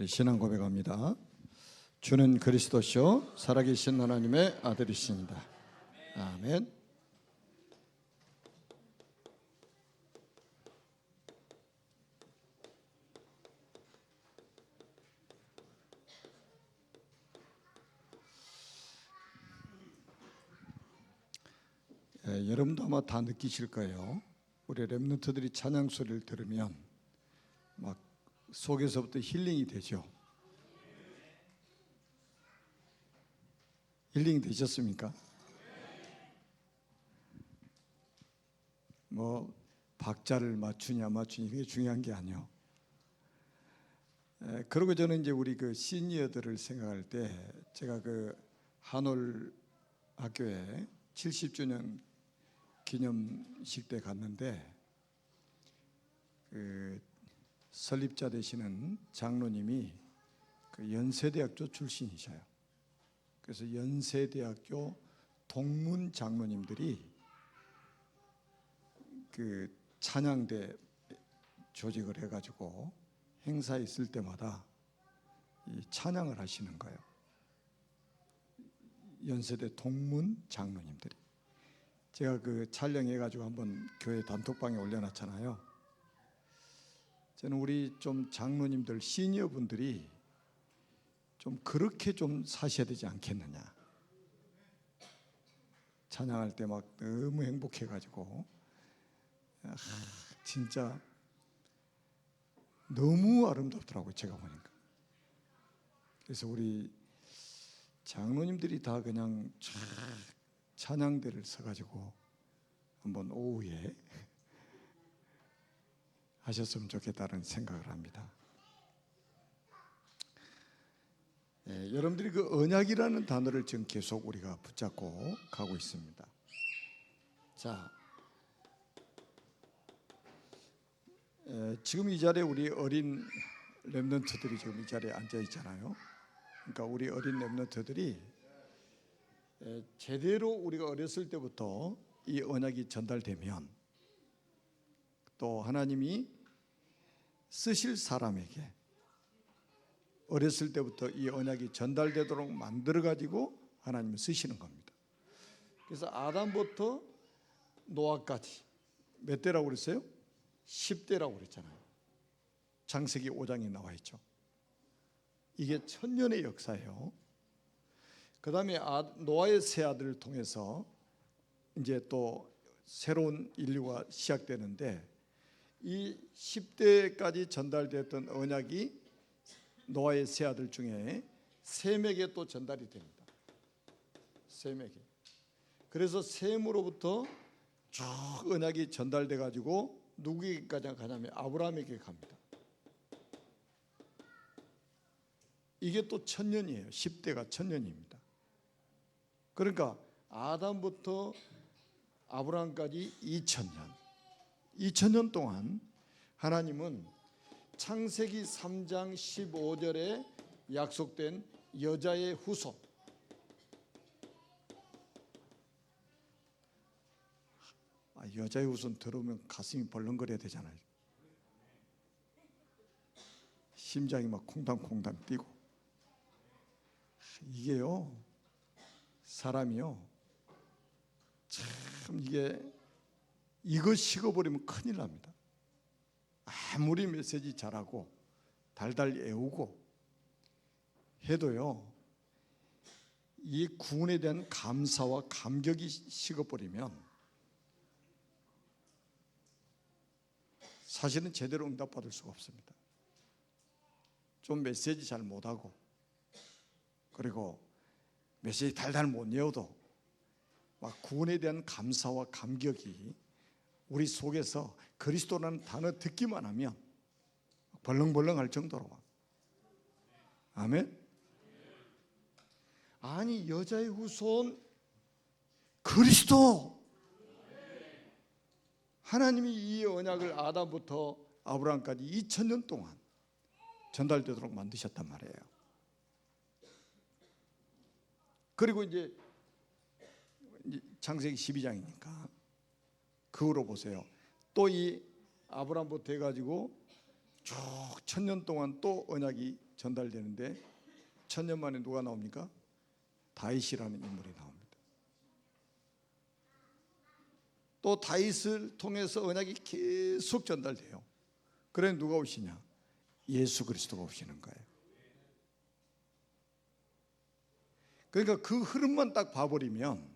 우리 신앙 고백합니다. 주는 그리스도시요 살아계신 하나님의 아들이십니다. 아멘. 예, 여러분도 아마 다 느끼실 거예요. 우리 렘넌트들이 찬양 소리를 들으면 막 속에서부터 힐링이 되죠. 힐링 되셨습니까? 뭐 박자를 맞추냐 맞추냐 이게 중요한 게 아니요. 에, 그리고 저는 이제 우리 그 시니어들을 생각할 때 제가 그 한올 학교에 70주년 기념식 때 갔는데 그 설립자 되시는 장로님이 그 연세대학교 출신이셔요. 그래서 연세대학교 동문 장로님들이 그 찬양대 조직을 해가지고 행사 있을 때마다 이 찬양을 하시는 거예요. 연세대 동문 장로님들이. 제가 그 촬영해가지고 한번 교회 단톡방에 올려놨잖아요. 저는 우리 좀 장로님들 시니어 분들이 좀 그렇게 좀 사셔야 되지 않겠느냐. 찬양할 때 막 너무 행복해가지고 아, 진짜 너무 아름답더라고요. 제가 보니까. 그래서 우리 장로님들이 다 그냥 쫙 찬양대를 서가지고 한번 오후에 하셨으면 좋겠다는 생각을 합니다. 예, 여러분들이 그 언약이라는 단어를 지금 계속 우리가 붙잡고 가고 있습니다. 자, 에, 지금 이 자리에 우리 어린 렘넌트들이 지금 이 자리에 앉아 있잖아요. 그러니까 우리 어린 렘넌트들이 에, 제대로 우리가 어렸을 때부터 이 언약이 전달되면 또 하나님이 쓰실 사람에게 어렸을 때부터 이 언약이 전달되도록 만들어 가지고 하나님을 쓰시는 겁니다. 그래서 아담부터 노아까지 몇 대라고 그랬어요? 10대라고 그랬잖아요. 창세기 5장에 나와 있죠. 이게 천년의 역사예요. 그 다음에 아, 노아의 세 아들을 통해서 이제 또 새로운 인류가 시작되는데 이 10대까지 전달됐던 언약이 노아의 세 아들 중에 셈에게 또 전달이 됩니다. 셈에게. 그래서 셈으로부터 쭉 언약이 전달돼 가지고 누구에게까지 가냐면 아브라함에게 갑니다. 이게 또 천년이에요. 10대가 천년입니다. 그러니까 아담부터 아브라함까지 2000년. 2000년 동안 하나님은 창세기 3장 15절에 약속된 여자의 후손. 아, 여자의 후손 들으면 가슴이 벌렁거려야 되잖아요. 심장이 막 콩당콩당 뛰고. 이게요 사람이요. 참 이게 이거 식어버리면 큰일 납니다. 아무리 메시지 잘하고 달달 애우고 해도요 이 구원에 대한 감사와 감격이 식어버리면 사실은 제대로 응답받을 수가 없습니다. 좀 메시지 잘 못하고 그리고 메시지 달달 못 외워도 막 구원에 대한 감사와 감격이 우리 속에서 그리스도라는 단어 듣기만 하면 벌렁벌렁 할 정도로 아멘. 아니 여자의 후손 그리스도 하나님이 이 언약을 아담부터 아브라함까지 2000년 동안 전달되도록 만드셨단 말이에요. 그리고 이제 창세기 12장이니까 그 후로 보세요. 또 이 아브라함부터 해가지고 쭉 천년 동안 또 언약이 전달되는데 천년 만에 누가 나옵니까? 다윗이라는 인물이 나옵니다. 또 다윗을 통해서 언약이 계속 전달돼요. 그래 누가 오시냐? 예수 그리스도가 오시는 거예요. 그러니까 그 흐름만 딱 봐버리면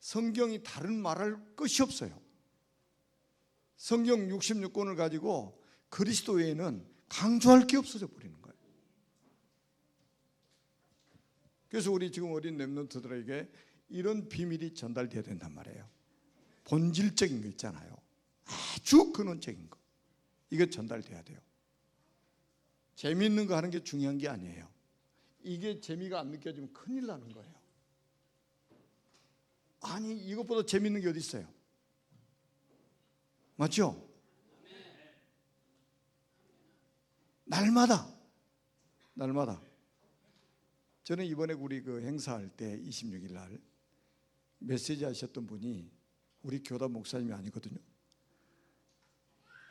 성경이 다른 말할 것이 없어요. 성경 66권을 가지고 그리스도 외에는 강조할 게 없어져 버리는 거예요. 그래서 우리 지금 어린 랩런트들에게 이런 비밀이 전달돼야 된단 말이에요. 본질적인 거 있잖아요. 아주 근원적인 거. 이거 전달돼야 돼요. 재미있는 거 하는 게 중요한 게 아니에요. 이게 재미가 안 느껴지면 큰일 나는 거예요. 아니 이것보다 재미있는 게 어디 있어요? 맞죠? 날마다 날마다 저는 이번에 우리 그 행사할 때 26일 날 메시지 하셨던 분이 우리 교단 목사님이 아니거든요.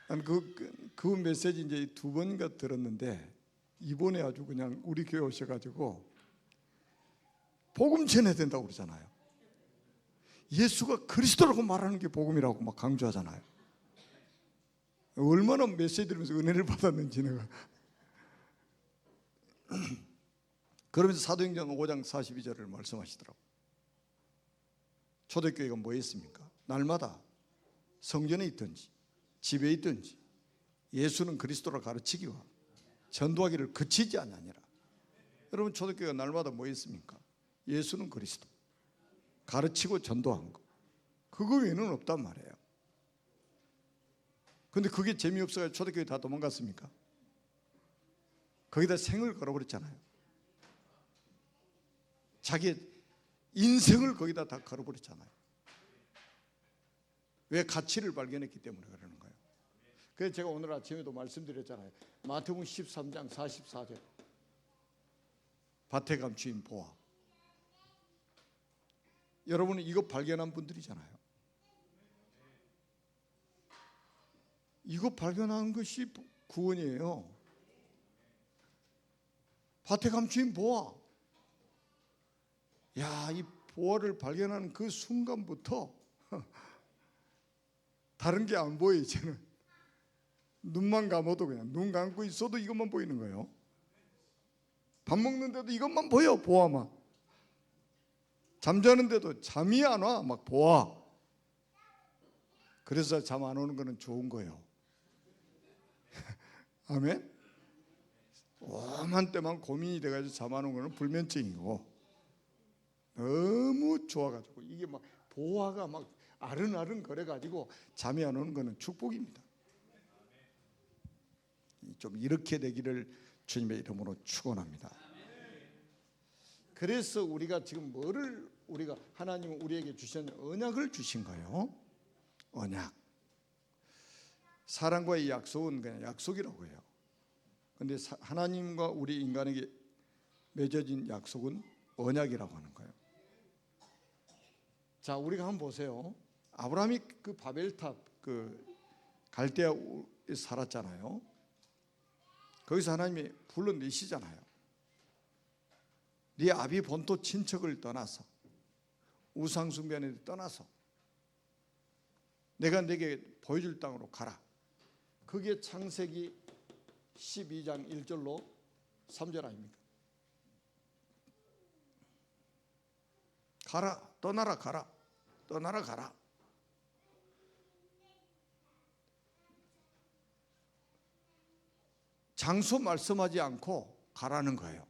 난 그, 그, 그 메시지 이제 두 번인가 들었는데 이번에 아주 그냥 우리 교회 오셔가지고 복음 전해야 된다고 그러잖아요. 예수가 그리스도라고 말하는 게 복음이라고 막 강조하잖아요. 얼마나 메시지 들으면서 은혜를 받았는지 내가. 그러면서 사도행전 5장 42절을 말씀하시더라고. 초대교회가 뭐 했습니까? 날마다 성전에 있든지 집에 있든지 예수는 그리스도라 가르치기와 전도하기를 그치지 아니하니라. 여러분 초대교회가 날마다 뭐 했습니까? 예수는 그리스도. 가르치고 전도한 거. 그거 외에는 없단 말이에요. 근데 그게 재미없어서 초대교회 다 도망갔습니까? 거기다 생을 걸어버렸잖아요. 자기 인생을 거기다 다 걸어버렸잖아요. 왜 가치를 발견했기 때문에 그러는 거예요. 그래서 제가 오늘 아침에도 말씀드렸잖아요. 마태복음 13장 44절. 밭에 감추인 보아. 여러분은 이거 발견한 분들이잖아요. 이거 발견한 것이 구원이에요. 밭에 감추인 보아. 야, 이 보아를 발견하는 그 순간부터 다른 게 안 보여 이제는. 눈만 감아도 그냥 눈 감고 있어도 이것만 보이는 거예요. 밥 먹는데도 이것만 보여 보아만. 잠자는데도 잠이 안 와 막 보아. 그래서 잠 안 오는 거는 좋은 거예요. 아멘. 오만 때만 고민이 돼가지고 잠안 오는 거는 불면증이고 너무 좋아가지고 이게 막 보아가 막 아른아른 거려가지고 잠이 안 오는 거는 축복입니다. 좀 이렇게 되기를 주님의 이름으로 축원합니다. 그래서 우리가 지금 뭐를 우리가 하나님은 우리에게 주신 언약을 주신 거예요. 언약. 사람과의 약속은 그냥 약속이라고 해요. 근데 사- 하나님과 우리 인간에게 맺어진 약속은 언약이라고 하는 거예요. 자, 우리가 한번 보세요. 아브라함이 그 바벨탑 그 갈대아에 살았잖아요. 거기서 하나님이 불러내시잖아요. 네 아비 본토 친척을 떠나서 우상 숭배하는 데 떠나서 내가 내게 보여줄 땅으로 가라. 그게 창세기 12장 1절로 3절 아닙니까? 가라. 떠나라 가라. 떠나라 가라. 장소 말씀하지 않고 가라는 거예요.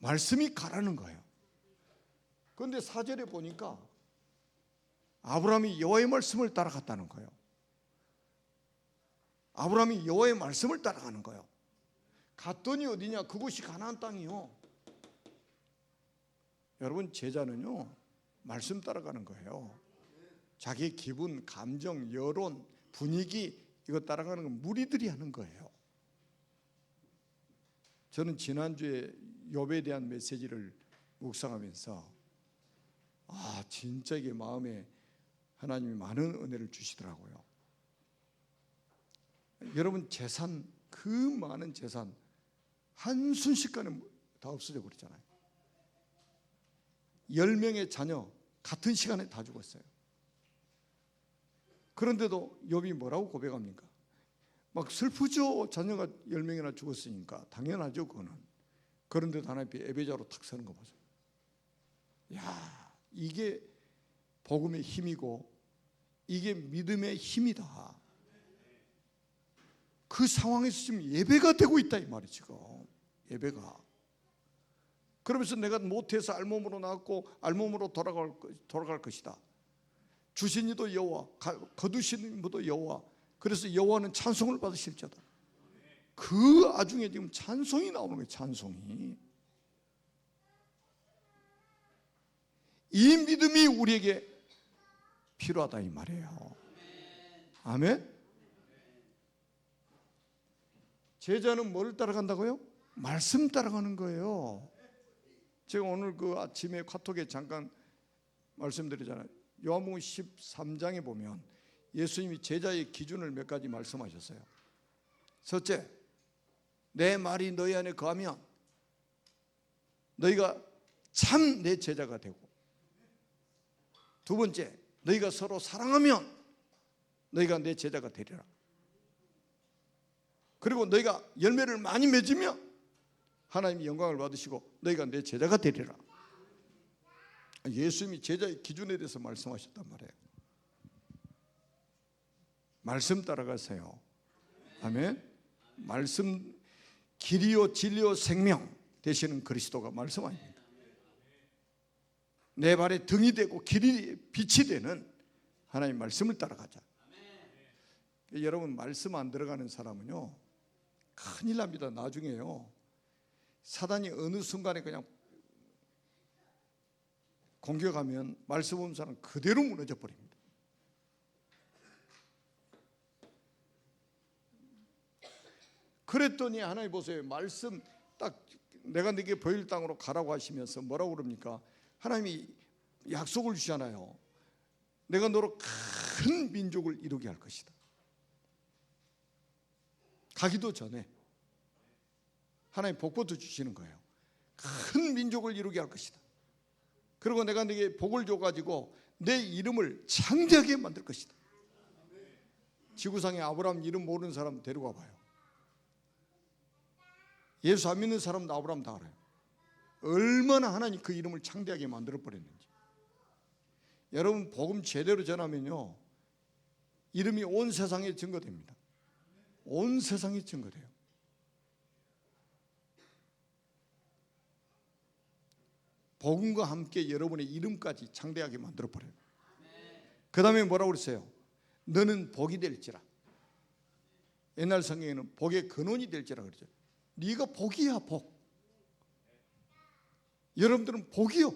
말씀이 가라는 거예요. 그런데 사절에 보니까 아브라함이 여호와의 말씀을 따라갔다는 거예요. 아브라함이 여호와의 말씀을 따라가는 거예요. 갔더니 어디냐? 그곳이 가나안 땅이요. 여러분 제자는요 말씀 따라가는 거예요. 자기 기분, 감정, 여론, 분위기 이거 따라가는 건 무리들이 하는 거예요. 저는 지난주에 욥에 대한 메시지를 묵상하면서 아 진짜 이게 마음에 하나님이 많은 은혜를 주시더라고요. 여러분 재산 그 많은 재산 한 순식간에 다 없어져 버리잖아요. 열 명의 자녀 같은 시간에 다 죽었어요. 그런데도 욥이 뭐라고 고백합니까? 막 슬프죠. 자녀가 열 명이나 죽었으니까 당연하죠. 그거는. 그런데도 하나님 앞에 예배자로 탁 서는 거 보세요. 야, 이게 복음의 힘이고 이게 믿음의 힘이다. 그 상황에서 지금 예배가 되고 있다 이 말이 지금 예배가. 그러면서 내가 못해서 알몸으로 나왔고 알몸으로 돌아갈 거- 돌아갈 것이다. 주신 이도 여호와, 가- 거두신 이도 여호와. 그래서 여호와는 찬송을 받으실 자다. 그 아중에 지금 찬송이 나오는 거예요. 찬송이. 이 믿음이 우리에게 필요하다 이 말이에요. 아멘. 제자는 뭐를 따라간다고요? 말씀 따라가는 거예요. 제가 오늘 그 아침에 카톡에 잠깐 말씀드리잖아요. 요한복음 13장에 보면 예수님이 제자의 기준을 몇 가지 말씀하셨어요. 첫째, 내 말이 너희 안에 거하면 너희가 참 내 제자가 되고 두 번째, 너희가 서로 사랑하면 너희가 내 제자가 되리라. 그리고 너희가 열매를 많이 맺으면 하나님이 영광을 받으시고 너희가 내 제자가 되리라. 예수님이 제자의 기준에 대해서 말씀하셨단 말이에요. 말씀 따라가세요. 아멘. 말씀 길이요 진리요 생명 되시는 그리스도가 말씀 아닙니까? 내 발에 등이 되고 길이 빛이 되는 하나님 말씀을 따라가자. 여러분 말씀 안 들어가는 사람은요 큰일 납니다. 나중에요 사단이 어느 순간에 그냥 공격하면 말씀 없는 사람 그대로 무너져 버립니다. 그랬더니 하나님 보세요. 말씀 딱 내가 네게 보일 땅으로 가라고 하시면서 뭐라고 그럽니까? 하나님이 약속을 주잖아요. 내가 너로 큰 민족을 이루게 할 것이다. 가기도 전에 하나님 복부터 주시는 거예요. 큰 민족을 이루게 할 것이다. 그리고 내가 네게 복을 줘 가지고 내 이름을 창대하게 만들 것이다. 지구상에 아브라함 이름 모르는 사람 데려가 봐요. 예수 안 믿는 사람도 아브라함 다 알아요. 얼마나 하나님 그 이름을 창대하게 만들어 버렸는지. 여러분 복음 제대로 전하면요. 이름이 온 세상에 증거됩니다. 온 세상에 증거돼요. 복음과 함께 여러분의 이름까지 창대하게 만들어 버려요. 그 다음에 뭐라고 그랬어요? 너는 복이 될지라. 옛날 성경에는 복의 근원이 될지라 그러죠. 네가 복이야 복. 여러분들은 복이요.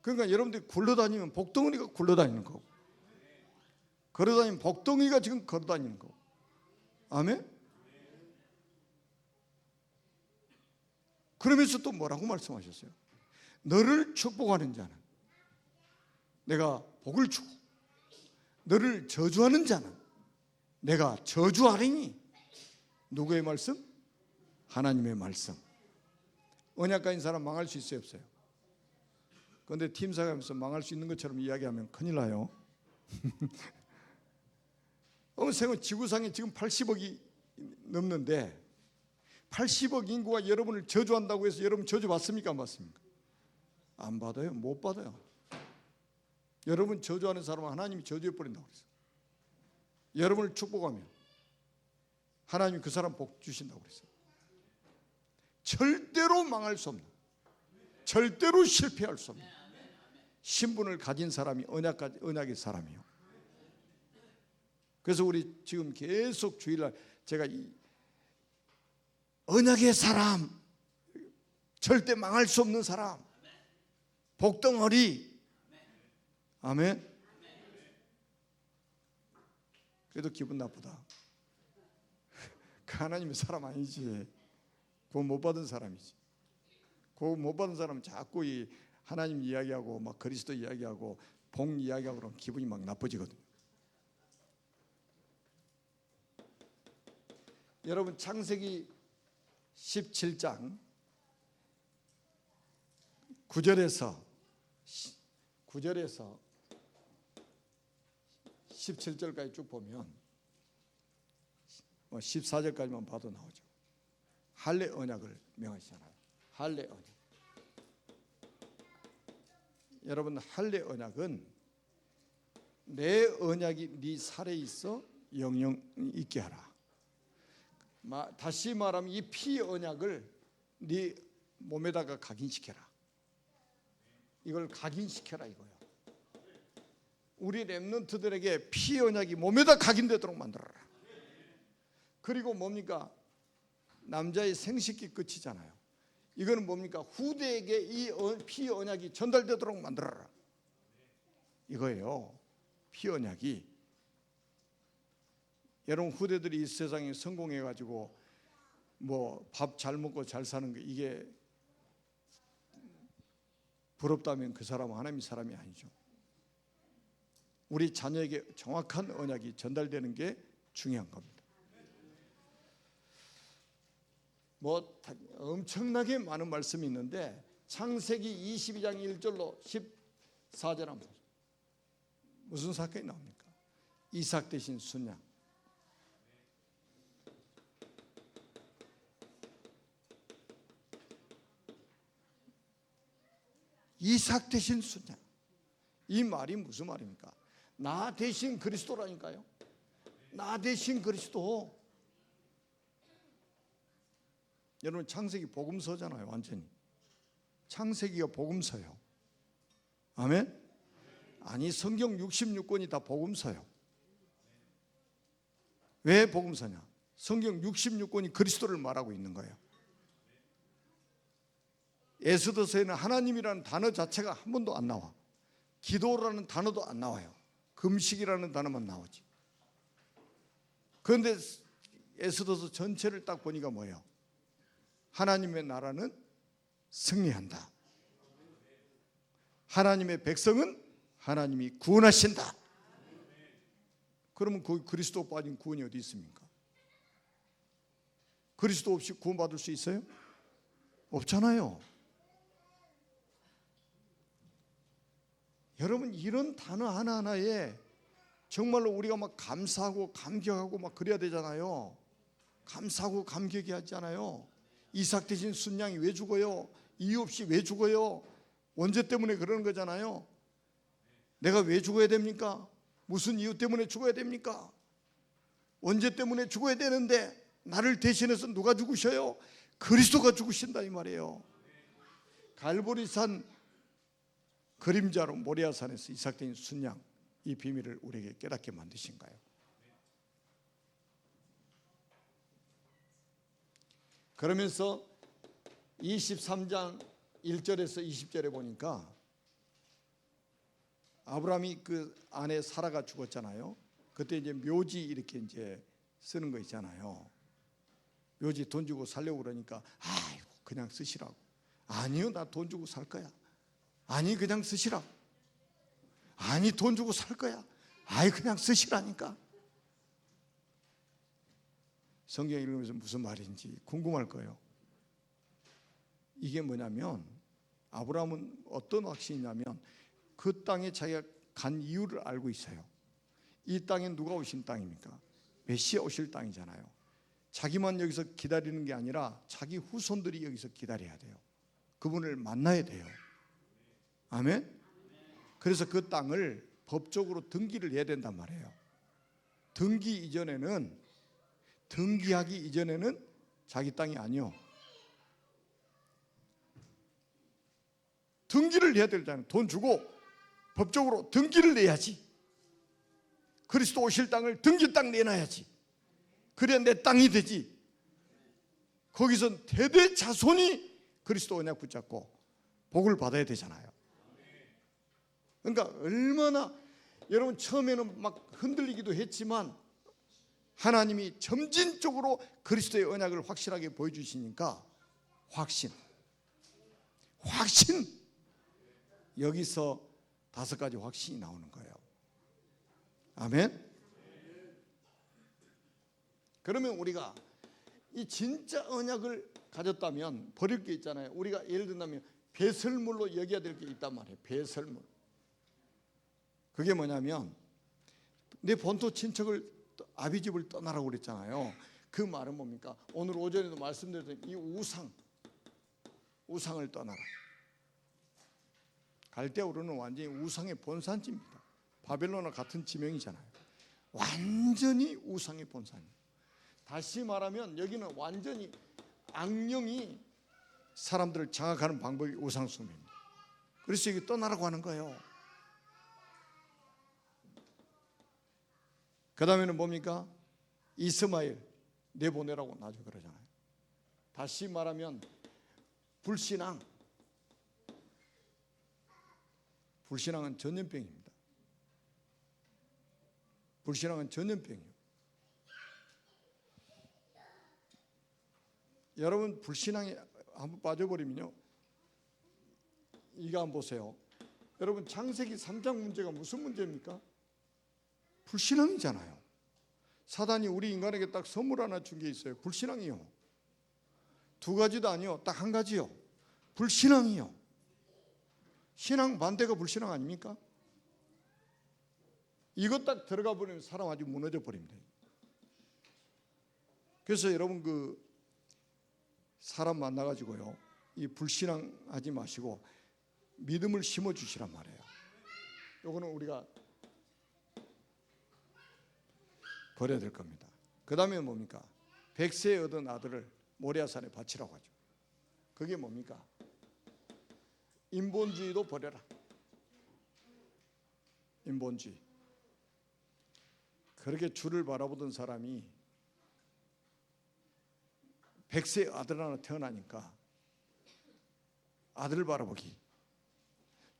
그러니까 여러분들이 굴러다니면 복덩어리가 굴러다니는 거고 걸어다니면 복덩이가 지금 걸어다니는 거고 아멘? 그러면서 또 뭐라고 말씀하셨어요? 너를 축복하는 자는 내가 복을 주고 너를 저주하는 자는 내가 저주하리니 누구의 말씀? 하나님의 말씀. 언약가인 사람 망할 수 있어요, 없어요? 그런데 팀 사가면서 망할 수 있는 것처럼 이야기하면 큰일 나요. 어느 생은 지구상에 지금 80억이 넘는데 80억 인구가 여러분을 저주한다고 해서 여러분 저주 받습니까 안 받습니까? 안 받아요. 못 받아요. 여러분 저주하는 사람은 하나님이 저주해 버린다고 그랬어요. 여러분을 축복하면 하나님이 그 사람 복 주신다고 그랬어요. 절대로 망할 수 없는 절대로 실패할 수 없는 신분을 가진 사람이 언약 언약의 사람이요. 그래서 우리 지금 계속 주일날 제가 이 언약의 사람 절대 망할 수 없는 사람 복덩어리. 아멘. 그래도 기분 나쁘다. 그 하나님의 사람 아니지. 그거 못 받은 사람이지. 그거 못 받은 사람은 자꾸 이 하나님 이야기하고 막 그리스도 이야기하고 복 이야기하고 그러면 기분이 막 나빠지거든 여러분 창세기 17장 9절에서 9절에서 17절까지 쭉 보면 뭐 14절까지만 봐도 나오죠. 할례 언약을 명하시잖아요. 할례 언약. 여러분 할례 언약은 내 언약이 네 살에 있어 영영 있게 하라. 마- 다시 말하면 이 피 언약을 네 몸에다가 각인시켜라. 이걸 각인시켜라 이거야. 우리 렘넌트들에게 피 언약이 몸에다 각인되도록 만들어라. 그리고 뭡니까? 남자의 생식기 끝이잖아요. 이거는 뭡니까? 후대에게 이 피 언약이 전달되도록 만들어라. 이거예요. 피 언약이 여러분 후대들이 이 세상에 성공해 가지고 뭐 밥 잘 먹고 잘 사는 게 이게 부럽다면 그 사람은 하나님 사람이 아니죠. 우리 자녀에게 정확한 언약이 전달되는 게 중요한 겁니다. 뭐 다- 엄청나게 많은 말씀이 있는데 창세기 22장 1절로 14절 한번. 무슨 사건이 나옵니까? 이삭 대신 순양. 이삭 대신 순양. 이 말이 무슨 말입니까? 나 대신 그리스도라니까요. 나 대신 그리스도. 여러분 창세기 복음서잖아요, 완전히. 창세기가 복음서요. 아멘. 아니 성경 66권이 다 복음서요. 왜 복음서냐? 성경 66권이 그리스도를 말하고 있는 거예요. 에스더서에는 하나님이라는 단어 자체가 한 번도 안 나와. 기도라는 단어도 안 나와요. 금식이라는 단어만 나오지. 그런데 에스더서 전체를 딱 보니까 뭐예요? 하나님의 나라는 승리한다. 하나님의 백성은 하나님이 구원하신다. 그러면 그 그리스도 빠진 구원이 어디 있습니까? 그리스도 없이 구원받을 수 있어요? 없잖아요. 여러분 이런 단어 하나하나에 정말로 우리가 막 감사하고 감격하고 막 그래야 되잖아요. 감사하고 감격이 하잖아요. 이삭 대신 순양이 왜 죽어요? 이유 없이 왜 죽어요? 원죄 때문에 그러는 거잖아요. 내가 왜 죽어야 됩니까? 무슨 이유 때문에 죽어야 됩니까? 원죄 때문에 죽어야 되는데 나를 대신해서 누가 죽으셔요? 그리스도가 죽으신다 이 말이에요. 갈보리산 그림자로 모리아산에서 이삭된 순양 이 비밀을 우리에게 깨닫게 만드신 거예요. 그러면서 23장 1절에서 20절에 보니까 아브라함이 그 아내 사라가 죽었잖아요. 그때 이제 묘지 이렇게 이제 쓰는 거 있잖아요. 묘지 돈 주고 살려고 그러니까 아이고 그냥 쓰시라고. 아니요 나 돈 주고 살 거야. 아니 그냥 쓰시라. 아니 돈 주고 살 거야. 아이 그냥 쓰시라니까. 성경 읽으면서 무슨 말인지 궁금할 거예요. 이게 뭐냐면 아브라함은 어떤 확신이냐면 그 땅에 자기가 간 이유를 알고 있어요. 이 땅에 누가 오신 땅입니까? 메시아 오실 땅이잖아요. 자기만 여기서 기다리는 게 아니라 자기 후손들이 여기서 기다려야 돼요. 그분을 만나야 돼요. 아멘. 그래서 그 땅을 법적으로 등기를 해야 된단 말이에요. 등기 이전에는 등기하기 이전에는 자기 땅이 아니요. 등기를 해야 되잖아요. 돈 주고 법적으로 등기를 내야지. 그리스도 오실 땅을 등기 땅 내놔야지. 그래야 내 땅이 되지. 거기서 대대 자손이 그리스도 언약 붙잡고 복을 받아야 되잖아요. 그러니까 얼마나 여러분 처음에는 막 흔들리기도 했지만 하나님이 점진적으로 그리스도의 언약을 확실하게 보여주시니까 확신, 확신 여기서 다섯 가지 확신이 나오는 거예요. 아멘. 그러면 우리가 이 진짜 언약을 가졌다면 버릴 게 있잖아요. 우리가 예를 든다면 배설물로 여겨야 될 게 있단 말이에요. 배설물. 그게 뭐냐면 내 본토 친척을 떠- 아비 집을 떠나라고 그랬잖아요. 그 말은 뭡니까? 오늘 오전에도 말씀드렸던 이 우상 우상을 떠나라. 갈대우르는 완전히 우상의 본산지입니다. 바벨론과 같은 지명이잖아요. 완전히 우상의 본산이에요. 다시 말하면 여기는 완전히 악령이 사람들을 장악하는 방법이 우상숭배입니다. 그래서 여기 떠나라고 하는 거예요. 그 다음에는 뭡니까? 이스마엘 내보내라고 나중에 그러잖아요. 다시 말하면 불신앙. 불신앙은 전염병입니다. 불신앙은 전염병이에요. 여러분 불신앙에 한번 빠져버리면요. 이거 한번 보세요. 여러분 창세기 3장 문제가 무슨 문제입니까? 불신앙이잖아요. 사단이 우리 인간에게 딱 선물 하나 준 게 있어요. 불신앙이요. 두 가지도 아니요. 딱 한 가지요. 불신앙이요. 신앙 반대가 불신앙 아닙니까? 이것 딱 들어가 버리면 사람 아주 무너져 버립니다. 그래서 여러분 그 사람 만나 가지고요. 이 불신앙 하지 마시고 믿음을 심어 주시란 말이에요. 요거는 우리가 버려야 될 겁니다. 그 다음에 뭡니까? 백세에 얻은 아들을 모리아산에 바치라고 하죠. 그게 뭡니까? 인본주의도 버려라. 인본주의. 그렇게 주를 바라보던 사람이 백세 아들 하나 태어나니까 아들을 바라보기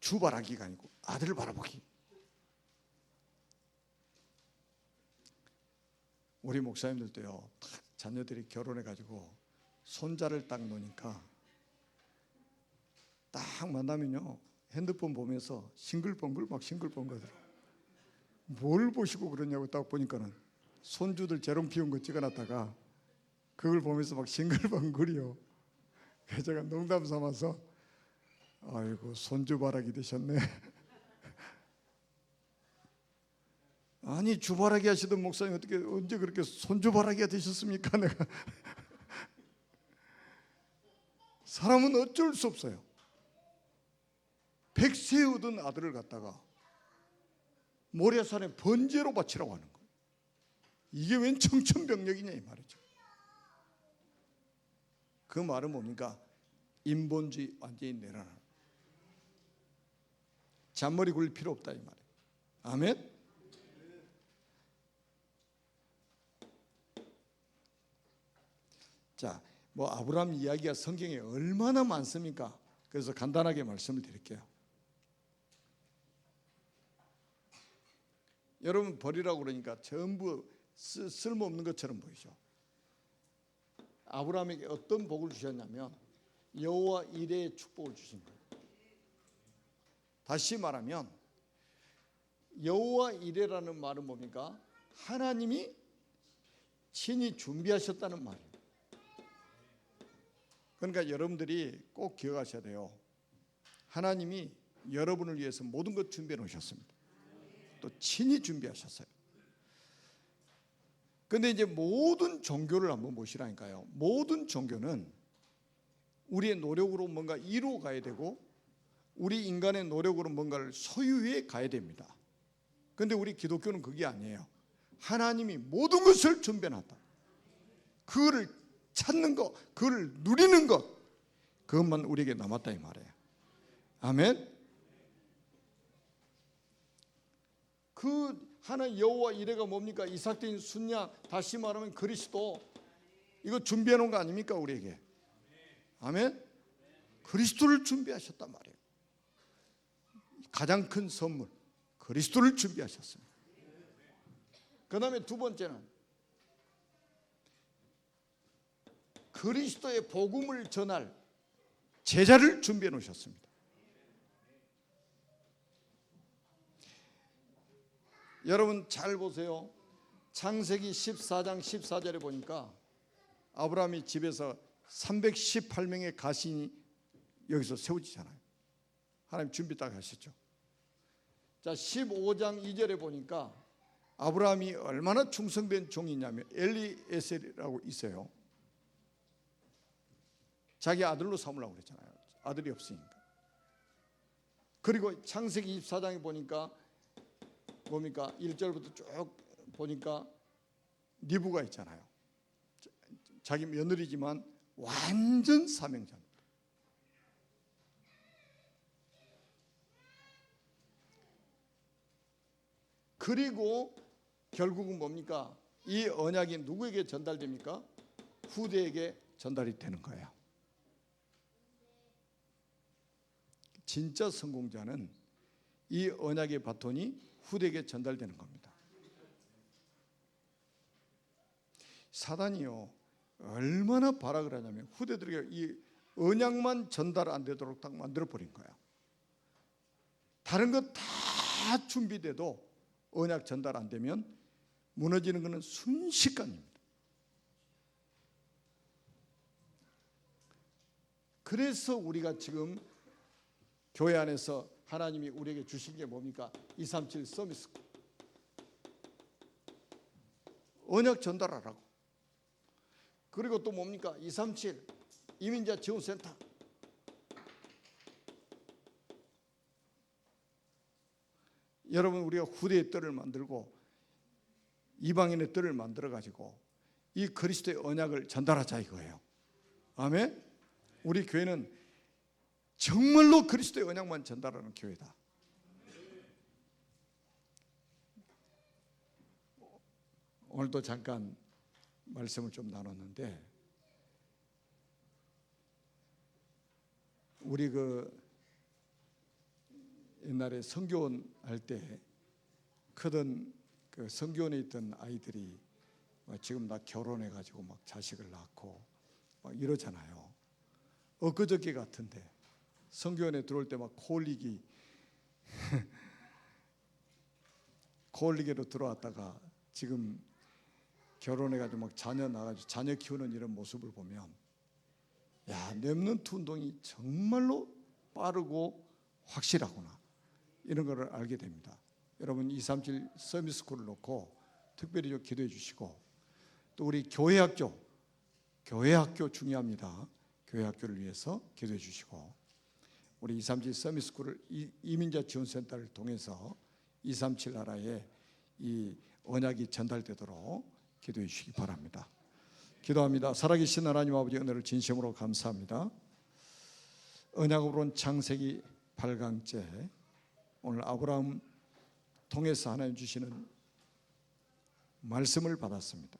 주 바라기가 아니고 아들을 바라보기 우리 목사님들도요 딱 자녀들이 결혼해 가지고 손자를 딱 놓으니까 딱 만나면요 핸드폰 보면서 싱글벙글 막 싱글벙글더라고 뭘 보시고 그러냐고 딱 보니까는 손주들 재롱 피운 거 찍어놨다가 그걸 보면서 막 싱글벙글이요. 그래서 제가 농담 삼아서 아이고 손주 바라기 되셨네. 아니 주바라기 하시던 목사님 어떻게 언제 그렇게 손주 바라기가 되셨습니까? 내가 사람은 어쩔 수 없어요. 백세 얻은 아들을 갖다가 모래산에 번제로 바치라고 하는 거예요. 이게 웬 청천벽력이냐 이 말이죠. 그 말은 뭡니까? 인본주의 완전히 내려놔. 잔머리 굴릴 필요 없다 이 말이에요. 아멘. 자, 뭐 아브라함 이야기가 성경에 얼마나 많습니까? 그래서 간단하게 말씀을 드릴게요. 여러분 버리라고 그러니까 전부 쓰- 쓸모없는 것처럼 보이죠. 아브라함에게 어떤 복을 주셨냐면 여호와 이레의 축복을 주신 거예요. 다시 말하면 여호와 이레라는 말은 뭡니까? 하나님이 친히 준비하셨다는 말이에요. 그러니까 여러분들이 꼭 기억하셔야 돼요. 하나님이 여러분을 위해서 모든 것 준비해 놓으셨습니다. 또 친히 준비하셨어요. 근데 이제 모든 종교를 한번 보시라니까요. 모든 종교는 우리의 노력으로 뭔가 이루어 가야 되고 우리 인간의 노력으로 뭔가를 소유해 가야 됩니다. 근데 우리 기독교는 그게 아니에요. 하나님이 모든 것을 준비해 놨다. 그거를 찾는 것, 그걸 누리는 것 그것만 우리에게 남았다 이 말이에요. 아멘. 그 하나 여호와 이래가 뭡니까? 이삭된 순양 다시 말하면 그리스도 이거 준비해 놓은 거 아닙니까 우리에게? 아멘. 그리스도를 준비하셨단 말이에요. 가장 큰 선물 그리스도를 준비하셨습니다. 그 다음에 두 번째는 그리스도의 복음을 전할 제자를 준비해 놓으셨습니다. 여러분 잘 보세요. 창세기 14장 14절에 보니까 아브라함이 집에서 318명의 가신이 여기서 세워지잖아요. 하나님 준비 딱 하셨죠. 자, 15장 2절에 보니까 아브라함이 얼마나 충성된 종이냐면 엘리에셀이라고 있어요. 자기 아들로 삼으려고 그랬잖아요. 아들이 없으니까. 그리고 창세기 24장에 보니까 뭡니까? 1절부터 쭉 보니까 니부가 있잖아요. 자- 자기 며느리지만 완전 사명자입니다. 그리고 결국은 뭡니까? 이 언약이 누구에게 전달됩니까? 후대에게 전달이 되는 거예요. 진짜 성공자는 이 언약의 바톤이 후대에게 전달되는 겁니다. 사단이요 얼마나 발악을 하냐면 후대들에게 이 언약만 전달 안 되도록 딱 만들어 버린 거야. 다른 것 다 준비돼도 언약 전달 안 되면 무너지는 것은 순식간입니다. 그래서 우리가 지금 교회 안에서 하나님이 우리에게 주신 게 뭡니까? 237 서비스. 언약 전달하라고. 그리고 또 뭡니까? 237 이민자 지원센터. 여러분 우리가 후대의 뜰을 만들고 이방인의 뜰을 만들어 가지고 이 그리스도의 언약을 전달하자 이거예요. 아멘. 우리 교회는 정말로 그리스도의 언약만 전달하는 교회다. 오늘도 잠깐 말씀을 좀 나눴는데 우리 그 옛날에 성교원 할 때 크던 그 성교원에 있던 아이들이 막 지금 나 결혼해 가지고 막 자식을 낳고 막 이러잖아요. 엊그저께 같은데 성교원에 들어올 때막 코올리기 코올리기로 들어왔다가 지금 결혼해 가지고 막 자녀 낳아가지고 자녀 키우는 이런 모습을 보면 야 랩넌트 운동이 정말로 빠르고 확실하구나 이런 거를 알게 됩니다. 여러분 237 서비스쿨을 놓고 특별히 좀 기도해 주시고 또 우리 교회 학교 교회 학교 중요합니다. 교회 학교를 위해서 기도해 주시고 우리 237 서비스쿨을 이- 이민자 지원센터를 통해서 237 나라에 이 언약이 전달되도록 기도해 주시기 바랍니다. 기도합니다. 살아계신 하나님 아버지 은혜를 진심으로 감사합니다. 언약으로는 창세기 8강째 오늘 아브라함 통해서 하나님 주시는 말씀을 받았습니다.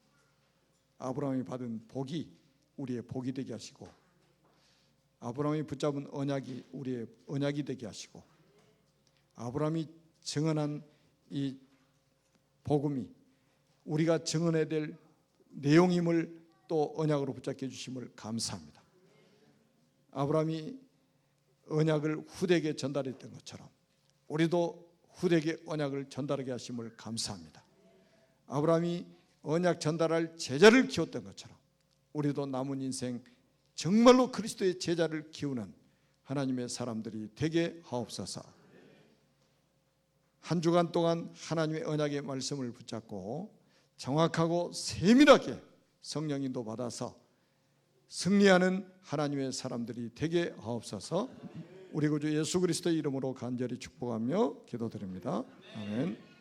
아브라함이 받은 복이 우리의 복이 되게 하시고 아브라함이 붙잡은 언약이 우리의 언약이 되게 하시고 아브라함이 증언한 이 복음이 우리가 증언해야 될 내용임을 또 언약으로 붙잡게 해주심을 감사합니다. 아브라함이 언약을 후대에게 전달했던 것처럼 우리도 후대에게 언약을 전달하게 하심을 감사합니다. 아브라함이 언약 전달할 제자를 키웠던 것처럼 우리도 남은 인생 정말로 그리스도의 제자를 키우는 하나님의 사람들이 되게 하옵소서. 한 주간 동안 하나님의 언약의 말씀을 붙잡고 정확하고 세밀하게 성령 인도 받아서 승리하는 하나님의 사람들이 되게 하옵소서. 우리 구주 예수 그리스도의 이름으로 간절히 축복하며 기도드립니다. 아멘.